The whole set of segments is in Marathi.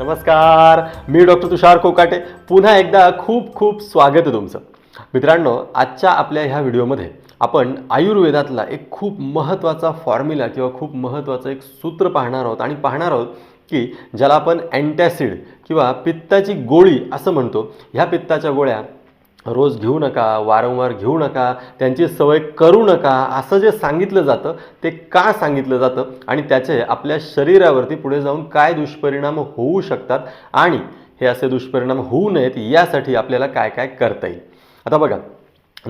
नमस्कार मी डॉक्टर तुषार कोकाटे. पुन्हा एकदा खूप खूप स्वागत आहे तुमचं. मित्रांनो आजच्या आपल्या ह्या व्हिडिओमध्ये आपण आयुर्वेदातला एक खूप महत्त्वाचा फॉर्म्युला किंवा खूप महत्त्वाचं एक सूत्र पाहणार आहोत आणि पाहणार आहोत की ज्याला आपण अँटॅसिड किंवा पित्ताची गोळी असं म्हणतो. ह्या पित्ताच्या गोळ्या रोज घेऊ नका वारंवार घेऊ नका त्यांची सवय करू नका असं जे सांगितलं जातं ते का सांगितलं जातं आणि त्याचे आपल्या शरीरावरती पुढे जाऊन काय दुष्परिणाम होऊ शकतात आणि हे असे दुष्परिणाम होऊ नयेत यासाठी आपल्याला काय काय करता येईल. आता बघा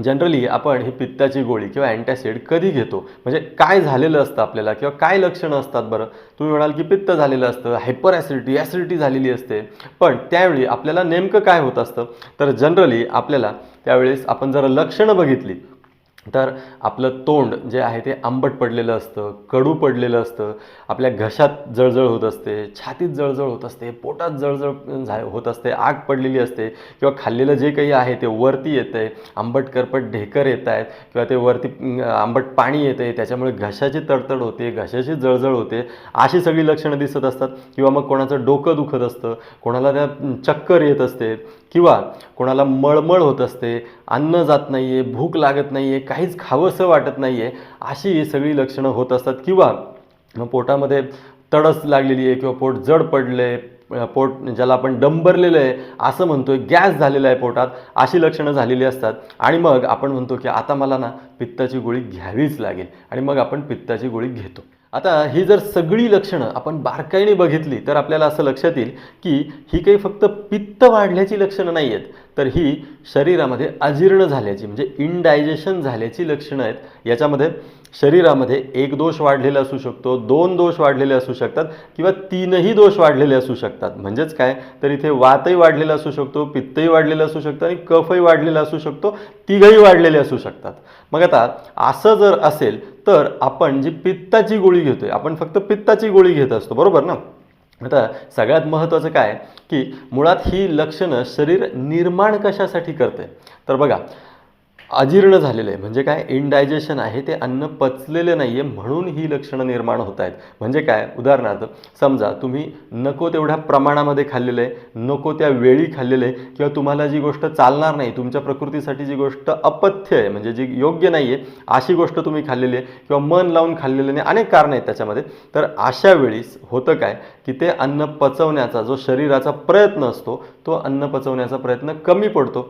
जनरली आपण ही पित्ताची गोळी किंवा अँटॅसिड कधी घेतो? म्हणजे काय झालेलं असतं आपल्याला किंवा काय लक्षणं असतात बरं? तुम्ही म्हणाल की पित्त झालेलं असतं हायपर ॲसिडिटी ॲसिडिटी झालेली असते. पण त्यावेळी आपल्याला नेमकं काय होत असतं? तर जनरली आपल्याला त्यावेळेस आपण जर लक्षणं बघितली. तर आपलं तोंड जे आहे ते आंबट पडलेलं असतं कडू पडलेलं असतं आपल्या घशात जळजळ होत असते छातीत जळजळ होत असते पोटात जळजळ झा होत असते आग पडलेली असते किंवा खाल्लेलं जे काही आहे ते वरती येतं आहे आंबट करपट ढेकर येत आहेत किंवा ते वरती आंबट पाणी येतं आहे त्याच्यामुळे घशाची तडतड होते घशाची जळजळ होते अशी सगळी लक्षणं दिसत असतात. किंवा मग कोणाचं डोकं दुखत असतं कोणाला त्या चक्कर येत असते किंवा कोणाला मळमळ होत असते अन्न जात नाही आहे भूक लागत नाही आहे काहीच खावंसं वाटत नाही आहे अशी ही सगळी लक्षणं होत असतात. किंवा पोटामध्ये तडस लागलेली आहे किंवा पोट जड पडले पोट ज्याला आपण डंबरलेलं आहे असं म्हणतोय गॅस झालेला आहे पोटात अशी लक्षणं झालेली असतात. आणि मग आपण म्हणतो की आता मला ना पित्ताची गोळी घ्यावीच लागेल. आणि मग आपण पित्ताची गोळी घेतो. आता ही जर सगळी लक्षणं आपण बारकाईने बघितली तर आपल्याला असं लक्षात येईल की ही काही फक्त पित्त वाढल्याची लक्षणं नाही आहेत तर ही शरीरामध्ये अजीर्ण झाल्याची म्हणजे इनडायजेशन झाल्याची लक्षणं आहेत. याच्यामध्ये शरीरामध्ये एक दोष वाढलेला असू शकतो दोन दोष वाढलेले असू शकतात किंवा तीनही दोष वाढलेले असू शकतात. म्हणजेच काय? तर इथे वातही वाढलेला असू शकतो पित्तही वाढलेलं असू शकतं आणि कफही वाढलेला असू शकतो तिघही वाढलेले असू शकतात. मग आता असं जर असेल तर आपण जी पित्ताची गोळी घेतोय आपण फक्त पित्ताची गोळी घेत असतो बरोबर ना? आता सगळ्यात महत्त्वाचं काय? की मुळात ही लक्षणं शरीर निर्माण कशासाठी करते? तर बघा अजीर्ण झालेलं आहे. म्हणजे काय? इनडायजेशन आहे. ते अन्न पचलेलं नाही आहे म्हणून ही लक्षणं निर्माण होत आहेत. म्हणजे काय? उदाहरणार्थ समजा तुम्ही नको तेवढ्या प्रमाणामध्ये खाल्लेलं आहे नको त्या वेळी खाल्लेलं आहे किंवा तुम्हाला जी गोष्ट चालणार नाही तुमच्या प्रकृतीसाठी जी गोष्ट अपथ्य आहे म्हणजे जी योग्य नाही आहे अशी गोष्ट तुम्ही खाल्लेली आहे किंवा मन लावून खाल्लेलं नाही अनेक कारणं आहेत त्याच्यामध्ये. तर अशा वेळीस होतं काय? की ते अन्न पचवण्याचा जो शरीराचा प्रयत्न असतो तो अन्न पचवण्याचा प्रयत्न कमी पडतो.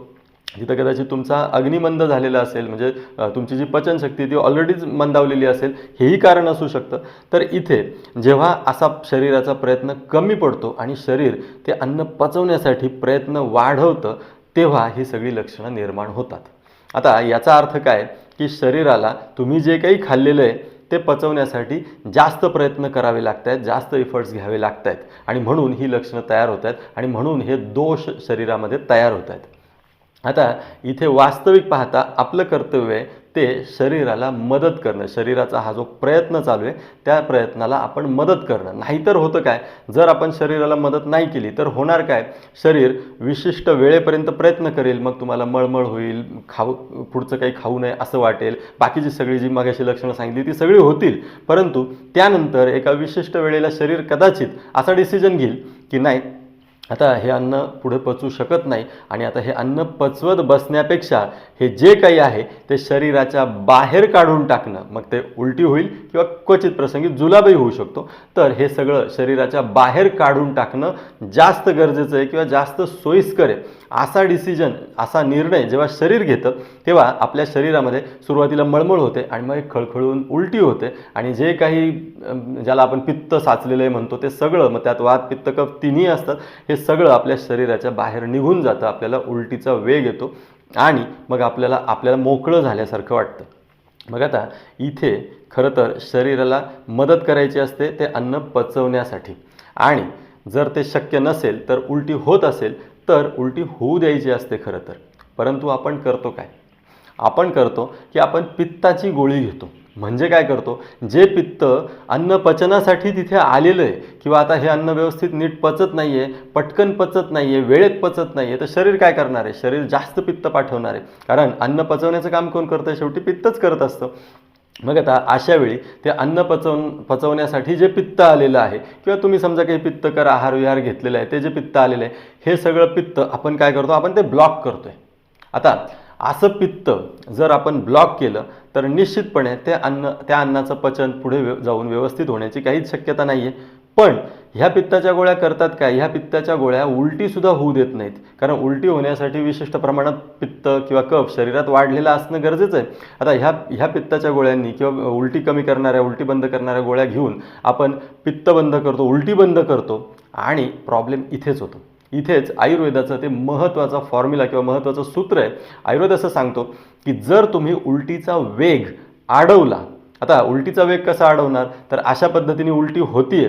तिथं कदाचित तुमचा अग्निमंद झालेला असेल म्हणजे तुमची जी पचनशक्ती ती ऑलरेडीच मंदावलेली असेल हेही कारण असू शकतं. तर इथे जेव्हा असा शरीराचा प्रयत्न कमी पडतो आणि शरीर ते अन्न पचवण्यासाठी प्रयत्न वाढवतं तेव्हा ही सगळी लक्षणं निर्माण होतात. आता याचा अर्थ काय? की शरीराला तुम्ही जे काही खाल्लेलं आहे ते पचवण्यासाठी जास्त प्रयत्न करावे लागत आहेत जास्त इफर्ट्स घ्यावे लागत आहेत आणि म्हणून ही लक्षणं तयार होत आहेत आणि म्हणून हे दोष शरीरामध्ये तयार होत आहेत आता इथे वास्तविक पाहता आपलं कर्तव्य आहे ते शरीराला मदत करणं. शरीराचा हा जो प्रयत्न चालू आहे त्या प्रयत्नाला आपण मदत करणं. नाहीतर होतं काय? जर आपण शरीराला मदत नाही केली तर होणार काय? शरीर विशिष्ट वेळेपर्यंत प्रयत्न करेल. मग तुम्हाला मळमळ होईल खाऊ पुढचं काही खाऊ नये असं वाटेल. बाकीची सगळी जी मगाशी लक्षणं सांगितली ती सगळी होतील. परंतु त्यानंतर एका विशिष्ट वेळेला शरीर कदाचित असा डिसिजन घेईल की नाही आता हे अन्न पुढे पचू शकत नाही आणि आता हे अन्न पचवत बसण्यापेक्षा हे जे काही आहे ते शरीराच्या बाहेर काढून टाकणं मग ते उलटी होईल किंवा क्वचित प्रसंगी जुलाबही होऊ शकतो. तर हे सगळं शरीराच्या बाहेर काढून टाकणं जास्त गरजेचं आहे किंवा जास्त सोयीस्कर आहे. असा डिसिजन असा निर्णय जेव्हा शरीर घेतं तेव्हा आपल्या शरीरामध्ये सुरुवातीला मळमळ होते आणि मग एक खळखळून उलटी होते आणि जे काही ज्याला आपण पित्त साचलेलं आहे म्हणतो ते सगळं मग त्यात वात पित्त कफ तिन्ही असतात हे सगळं आपल्या शरीराच्या बाहेर निघून जातं आपल्याला उलटीचा वेग येतो आणि मग आपल्याला आपल्याला मोकळं झाल्यासारखं वाटतं. मग आता इथे खरं तर शरीराला मदत करायची असते ते अन्न पचवण्यासाठी. आणि जर ते शक्य नसेल तर उलटी होत असेल तर उलटी होऊ द्यायची असते खरं तर. परंतु आपण करतो काय? आपण करतो की आपण पित्ताची गोळी घेतो. म्हणजे काय करतो? जे पित्त अन्न पचनासाठी तिथे आलेलं आहे किंवा आता हे अन्न व्यवस्थित नीट पचत नाही आहे पटकन पचत नाही आहे वेळेत पचत नाही आहे तर शरीर काय करणार आहे? शरीर जास्त पित्त पाठवणार आहे. कारण अन्न पचवण्याचं काम कोण करतं? शेवटी पित्तच करत असतं. मग आता अशा वेळी ते अन्न पचवून पचवण्यासाठी जे पित्त आलेलं आहे किंवा तुम्ही समजा काही पित्तकर आहार विहार घेतलेलं आहे ते जे पित्त आलेलं आहे हे सगळं पित्त आपण काय करतो? आपण ते ब्लॉक करतोय. आता असं पित्त जर आपण ब्लॉक केलं तर निश्चितपणे ते अन्न त्या अन्नाचं पचन पुढे जाऊन व्यवस्थित होण्याची काहीच शक्यता नाही आहे पण ह्या पित्ताच्या गोळ्या करतात काय? ह्या पित्ताच्या गोळ्या उलटीसुद्धा होऊ देत नाहीत. कारण उलटी होण्यासाठी विशिष्ट प्रमाणात पित्त किंवा कफ शरीरात वाढलेला असणं गरजेचं आहे. आता ह्या ह्या पित्ताच्या गोळ्यांनी किंवा उलटी कमी करणाऱ्या उलटी बंद करणाऱ्या गोळ्या घेऊन आपण पित्त बंद करतो उलटी बंद करतो आणि प्रॉब्लेम इथेच होतो. इथेच आयुर्वेदाचं ते महत्त्वाचा फॉर्म्युला किंवा महत्त्वाचं सूत्र आहे. आयुर्वेद असं सांगतो की जर तुम्ही उलटीचा वेग अडवला आता उलटीचा वेग कसा अडवणार तर अशा पद्धतीने उलटी होतीये.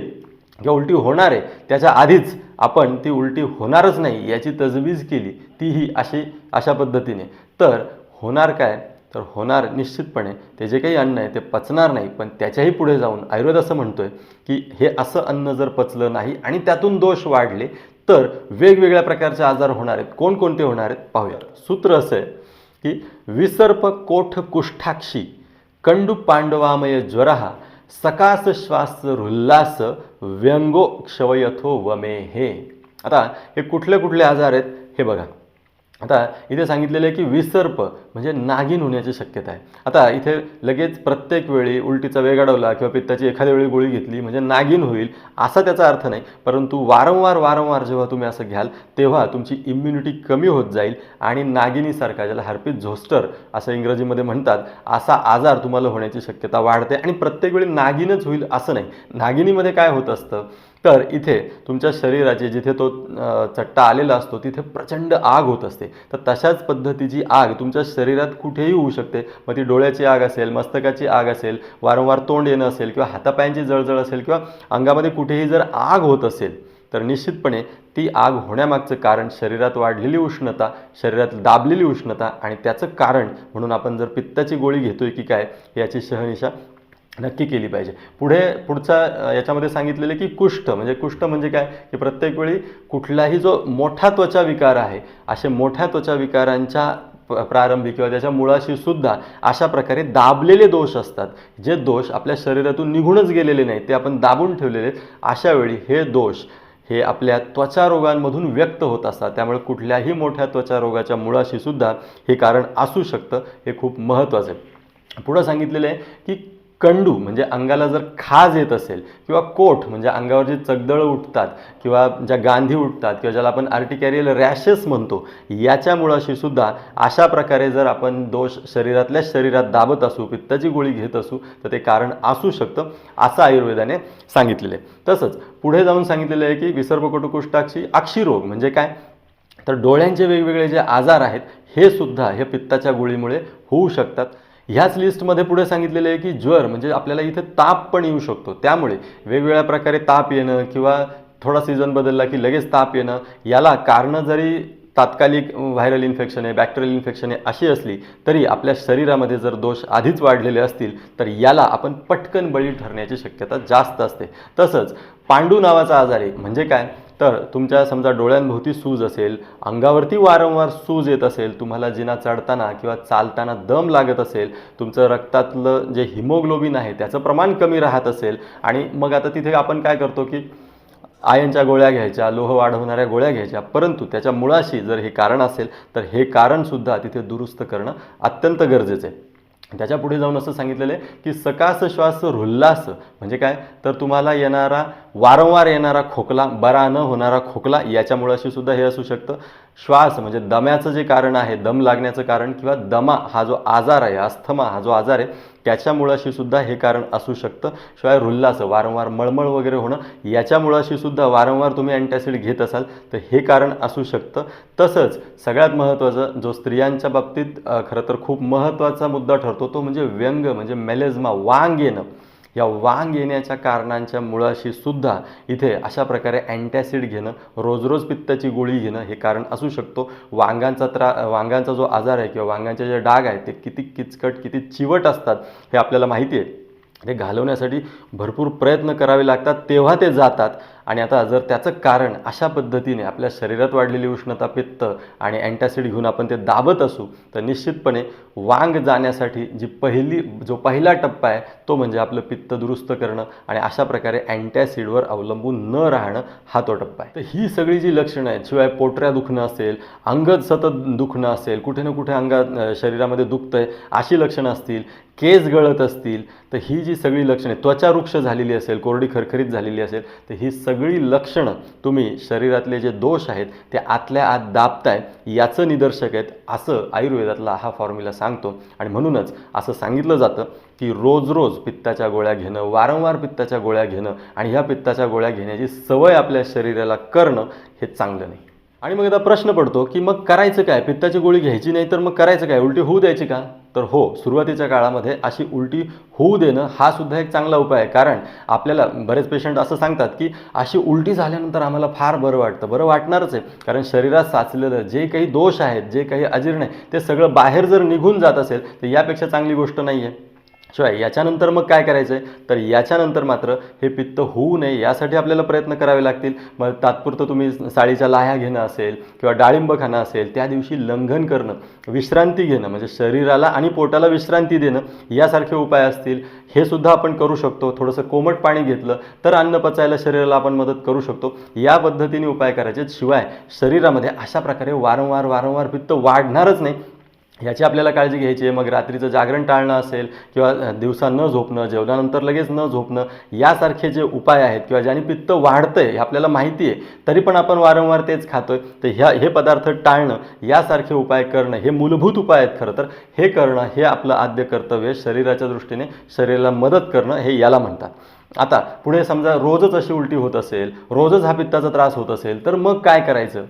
किंवा उलटी होणार आहे त्याच्या आधीच आपण ती उलटी होणारच नाही याची तजवीज केली ती ही अशी अशा पद्धतीने. तर होणार काय? तर होणार निश्चितपणे ते जे काही अन्न आहे ते पचणार नाही पण त्याच्याही पुढे जाऊन आयुर्वेद असं म्हणतो आहे की हे असं अन्न जर पचलं नाही आणि त्यातून दोष वाढले तर वेगवेगळ्या प्रकारचे आजार होणार आहेत. कोणकोणते होणार आहेत? पाहूया सूत्र असं आहे की विसर्प कोठ कुष्ठाक्षी कंडू पांडवामय ज्वरहा सकास श्वास रुल्लास व्यंगो क्षवयथो वमे. हे आता हे कुठले कुठले आजार आहेत हे बघा. आता इथे सांगितलेलं आहे की विसर्प म्हणजे नागिन होण्याची शक्यता आहे. आता इथे लगेच प्रत्येक वेळी उलटीचा वेग अडवला किंवा पित्ताची एखाद्या वेळी गोळी घेतली म्हणजे नागिन होईल असा त्याचा अर्थ नाही. परंतु वारंवार वारंवार जेव्हा तुम्ही असं घ्याल तेव्हा तुमची इम्युनिटी कमी होत जाईल आणि नागिनीसारखा ज्याला हर्पिस झोस्टर असं इंग्रजीमध्ये म्हणतात असा आजार तुम्हाला होण्याची शक्यता वाढते आणि प्रत्येक वेळी नागिनच होईल असं नाही. नागिनीमध्ये काय होत असतं? तर इथे तुमच्या शरीराचे जिथे तो चट्टा आलेला असतो तिथे प्रचंड आग होत असते. तर तशाच पद्धतीची आग तुमच्या शरीरात कुठेही होऊ शकते. मग ती डोळ्याची आग असेल मस्तकाची आग असेल वारंवार तोंड येणं असेल किंवा हातापायांची जळजळ असेल किंवा अंगामध्ये कुठेही जर आग होत असेल तर निश्चितपणे ती आग होण्यामागचं कारण शरीरात वाढलेली उष्णता शरीरात दाबलेली उष्णता आणि त्याचं कारण म्हणून आपण जर पित्ताची गोळी घेतोय की काय याची शहनिशा नक्की केली पाहिजे. पुढे पुढचा याच्यामध्ये सांगितलेलं आहे की कुष्ठ म्हणजे कुष्ठ म्हणजे काय? की प्रत्येक वेळी कुठलाही जो मोठा त्वचा विकार आहे असे मोठ्या त्वचा विकारांच्या प्रारंभी किंवा त्याच्या मुळाशी सुद्धा अशा प्रकारे दाबलेले दोष असतात. जे दोष आपल्या शरीरातून निघूनच गेलेले नाहीत ते आपण दाबून ठेवलेले आहेत अशा वेळी हे दोष हे आपल्या त्वचा रोगांमधून व्यक्त होत असतात. त्यामुळे कुठल्याही मोठ्या त्वचा रोगाच्या मुळाशी सुद्धा हे कारण असू शकतं. हे खूप महत्त्वाचं आहे. पुढं सांगितलेलं आहे की कंडू म्हणजे अंगाला जर खाज येत असेल किंवा कोठ म्हणजे अंगावर जे चगदळं उठतात किंवा ज्या गांधी उठतात किंवा ज्याला आपण आर्टिकॅरियल रॅशेस म्हणतो याच्या मुळाशी सुद्धा अशा प्रकारे जर आपण दोष शरीरातल्या शरीरात दाबत असू पित्ताची गोळी घेत असू तर ते कारण असू शकतं असं आयुर्वेदाने सांगितलेलं आहे. तसंच पुढे जाऊन सांगितलेलं आहे की विसर्पकटुकुष्टाक्षी अक्षीरोग म्हणजे काय? तर डोळ्यांचे वेगवेगळे जे आजार आहेत हे सुद्धा हे पित्ताच्या गोळीमुळे होऊ शकतात. ह्याच लिस्टमध्ये पुढे सांगितलेलं आहे की ज्वर म्हणजे आपल्याला इथे ताप पण येऊ शकतो. त्यामुळे वेगवेगळ्या प्रकारे ताप येणं किंवा थोडा सीझन बदलला की लगेच ताप येणं याला कारणं जरी तात्कालिक व्हायरल इन्फेक्शन आहे बॅक्टेरियल इन्फेक्शन आहे अशी असली तरी आपल्या शरीरामध्ये जर दोष आधीच वाढलेले असतील तर याला आपण पटकन बळी ठरण्याची शक्यता जास्त असते. तसंच पांडू नावाचा आजार आहे. म्हणजे काय? तर तुमच्या समजा डोळ्यांभोवती सूज असेल अंगावरती वारंवार सूज येत असेल तुम्हाला जिना चढताना किंवा चालताना दम लागत असेल तुमचं रक्तातलं जे हिमोग्लोबिन आहे त्याचं प्रमाण कमी राहत असेल आणि मग आता तिथे आपण काय करतो की आयनच्या गोळ्या घ्यायच्या लोह वाढवणाऱ्या गोळ्या घ्यायच्या परंतु त्याच्या मुळाशी जर हे कारण असेल तर हे कारणसुद्धा तिथे दुरुस्त करणं अत्यंत गरजेचं आहे. त्याच्या पुढे जाऊन असं सांगितलेलं आहे की सकास श्वास रुल्लास म्हणजे काय? तर तुम्हाला येणारा वारंवार येणारा खोकला बरा न होणारा खोकला याच्यामुळाशी सुद्धा हे असू शकतं. श्वास म्हणजे दम्याचं जे कारण आहे दम लागण्याचं कारण किंवा दमा हा जो आजार आहे अस्थमा हा जो आजार आहे त्याच्या मुळाशीसुद्धा हे कारण असू शकतं. शिवाय रुल्लाचं वारंवार मळमळ वगैरे होणं याच्या मुळाशी सुद्धा वारंवार तुम्ही अँटॅसिड घेत असाल तर हे कारण असू शकतं. तसंच सगळ्यात महत्त्वाचं जो स्त्रियांच्या बाबतीत खरं तर खूप महत्त्वाचा मुद्दा ठरतो तो म्हणजे व्यंग म्हणजे मेलेझमा वांग येणं. या वांग येण्याच्या कारणांच्या मुळाशी सुद्धा इथे अशा प्रकारे अँटॅसिड घेणं रोज रोज पित्ताची गोळी घेणं हे कारण असू शकतो. वांगांचा त्रा वांगांचा जो आजार आहे किंवा वांगांचे जे डाग आहेत ते किती किचकट किती चिवट असतात हे आपल्याला माहिती आहे. ते घालवण्यासाठी भरपूर प्रयत्न करावे लागतात तेव्हा ते जातात. आणि आता जर त्याचं कारण अशा पद्धतीने आपल्या शरीरात वाढलेली उष्णता पित्त आणि अँटॅसिड घेऊन आपण ते दाबत असू तर निश्चितपणे वांग जाण्यासाठी जी पहिली जो पहिला टप्पा आहे तो म्हणजे आपलं पित्त दुरुस्त करणं आणि अशा प्रकारे अँटॅसिडवर अवलंबून न राहणं हा तो टप्पा आहे. तर ही सगळी जी लक्षणं आहेत शिवाय पोटऱ्या दुखणं असेल अंग सतत दुखणं असेल कुठे ना कुठे अंगात शरीरामध्ये दुखतंय अशी लक्षणं असतील केस गळत असतील तर ही जी सगळी लक्षणे त्वचा वृक्ष झालेली असेल कोरडी खरखरीत झालेली असेल तर ही सगळी सगळी लक्षणं तुम्ही शरीरातले जे दोष आहेत ते आतल्या आत दाबताय याचं निदर्शक आहेत असं आयुर्वेदातला हा फॉर्म्युला सांगतो. आणि म्हणूनच असं सांगितलं जातं की रोज रोज पित्ताच्या गोळ्या घेणं वारंवार पित्ताच्या गोळ्या घेणं आणि ह्या पित्ताच्या गोळ्या घेण्याची सवय आपल्या शरीराला करणं हे चांगलं नाही. आणि मग आता प्रश्न पडतो की मग करायचं काय? पित्ताची गोळी घ्यायची नाही तर मग करायचं काय? उलटी होऊ द्यायची का? तर हो सुरुवातीच्या काळामध्ये अशी उलटी होऊ देणं हा सुद्धा एक चांगला उपाय आहे. कारण आपल्याला बरेच पेशंट असं सांगतात की अशी उलटी झाल्यानंतर आम्हाला फार बरं वाटतं. बरं वाटणारच आहे. कारण शरीरात साचलेलं जे काही दोष आहेत जे काही अजीर्ण आहे ते सगळं बाहेर जर निघून जात असेल तर यापेक्षा चांगली गोष्ट नाही आहे शिवाय याच्यानंतर मग काय करायचं आहे तर याच्यानंतर मात्र हे पित्त होऊ नये यासाठी आपल्याला प्रयत्न करावे लागतील. मग तात्पुरतं तुम्ही साडीच्या लाह्या घेणं असेल किंवा डाळिंब खाणं असेल त्या दिवशी लंघन करणं विश्रांती घेणं म्हणजे शरीराला आणि पोटाला विश्रांती देणं यासारखे उपाय असतील. हे सुद्धा आपण करू शकतो. थोडंसं कोमट पाणी घेतलं तर अन्न पचायला शरीराला आपण मदत करू शकतो. या पद्धतीने उपाय करायचे शिवाय शरीरामध्ये अशा प्रकारे वारंवार वारंवार पित्त वाढणारच नाही. याची आपल्याला काळजी घ्यायची आहे. मग रात्रीचं जागरण टाळणं असेल किंवा दिवसा न झोपणं जेवणानंतर लगेच न झोपणं यासारखे जे उपाय आहेत किंवा ज्याने पित्त वाढतंय हे आपल्याला माहिती आहे तरी पण आपण वारंवार तेच खातो आहे तर ह्या हे पदार्थ टाळणं यासारखे उपाय करणं हे मूलभूत उपाय आहेत खरं तर. हे करणं हे आपलं आद्य कर्तव्य शरीराच्या दृष्टीने शरीराला मदत करणं हे याला म्हणतात. आता पुढे समजा रोजच अशी उलटी होत असेल रोजच हा पित्ताचा त्रास होत असेल तर मग काय करायचं?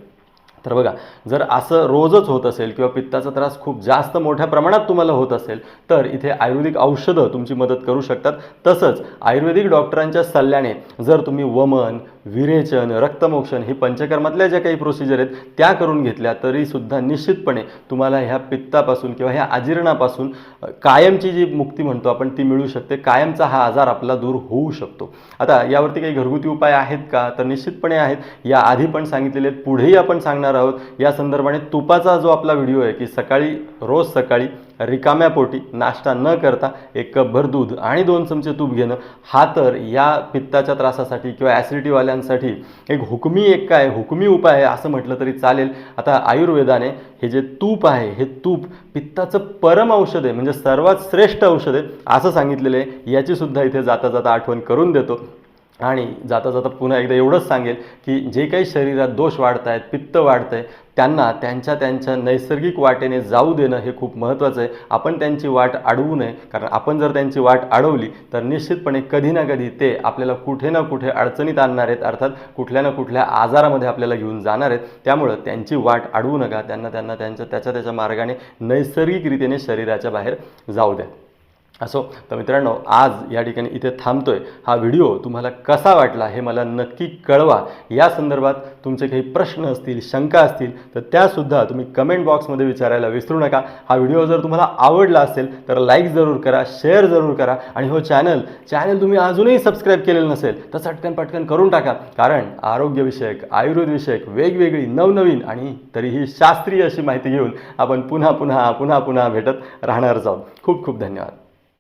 तर बघा जर असं रोजच होत असेल किंवा पित्ताचा त्रास खूप जास्त मोठ्या प्रमाणात तुम्हाला होत असेल तर इथे आयुर्वेदिक औषधं तुमची मदत करू शकतात. तसंच आयुर्वेदिक डॉक्टरांच्या सल्ल्याने जर तुम्ही वमन विरेचन रक्तमोक्षण ही पंचकर्मातल्या ज्या काही प्रोसिजर आहेत त्या करून घेतल्या तरीसुद्धा निश्चितपणे तुम्हाला ह्या पित्तापासून किंवा ह्या आजीर्णापासून कायमची जी मुक्ती म्हणतो आपण ती मिळू शकते. कायमचा हा आजार आपला दूर होऊ शकतो. आता यावरती काही घरगुती उपाय आहेत का? तर निश्चितपणे आहेत. या आधी पण सांगितलेले आहेत पुढेही आपण सांगणार आहोत. या संदर्भाने तुपाचा जो आपला व्हिडिओ आहे की सकाळी रोज सकाळी रिकाम्या पोटी नाश्ता न करता एक कपभर दूध आणि दोन चमचे तूप घेणं हा तर या पित्ताच्या त्रासासाठी किंवा ॲसिडिटीवाल्यांसाठी एक हुकमी एक काय हुकमी उपाय आहे असं म्हटलं तरी चालेल. आता आयुर्वेदाने हे जे तूप आहे हे तूप पित्ताचं परम औषध आहे म्हणजे सर्वात श्रेष्ठ औषध आहे असं सांगितलेलं आहे. याचीसुद्धा इथे जाता जाता आठवण करून देतो. आणि जाता जाता पुन्हा एकदा एवढंच सांगेल की जे काही शरीरात दोष वाढत आहेत पित्त वाढतं आहे त्यांना त्यांच्या त्यांच्या नैसर्गिक वाटेने जाऊ देणं हे खूप महत्त्वाचं आहे. आपण त्यांची वाट अडवू नये कारण आपण जर त्यांची वाट अडवली तर निश्चितपणे कधी ना कधी ते आपल्याला कुठे ना कुठे अडचणीत आणणार आहेत अर्थात कुठल्या ना कुठल्या आजारामध्ये आपल्याला घेऊन जाणार आहेत. त्यामुळं त्यांची वाट अडवू नका त्यांना त्यांना त्यांच्या त्याच्या त्याच्या मार्गाने नैसर्गिकरितीने शरीराच्या बाहेर जाऊ द्या. असो तर मित्रांनो आज या ठिकाणी इथे थांबतोय. हा व्हिडिओ तुम्हाला कसा वाटला हे मला नक्की कळवा. या संदर्भात तुमचे काही प्रश्न असतील शंका असतील तर त्यासुद्धा तुम्ही कमेंट बॉक्समध्ये विचारायला विसरू नका. हा व्हिडिओ जर तुम्हाला आवडला असेल तर लाईक जरूर करा शेअर जरूर करा. आणि हो चॅनल चॅनल तुम्ही अजूनही सबस्क्राईब केलेलं नसेल तर चटकन पटकन करून टाका. कारण आरोग्यविषयक आयुर्वेदविषयक वेगवेगळी नवनवीन आणि तरीही शास्त्रीय अशी माहिती घेऊन आपण पुन्हा पुन्हा पुन्हा पुन्हा भेटत राहणारच आहोत खूप खूप धन्यवाद.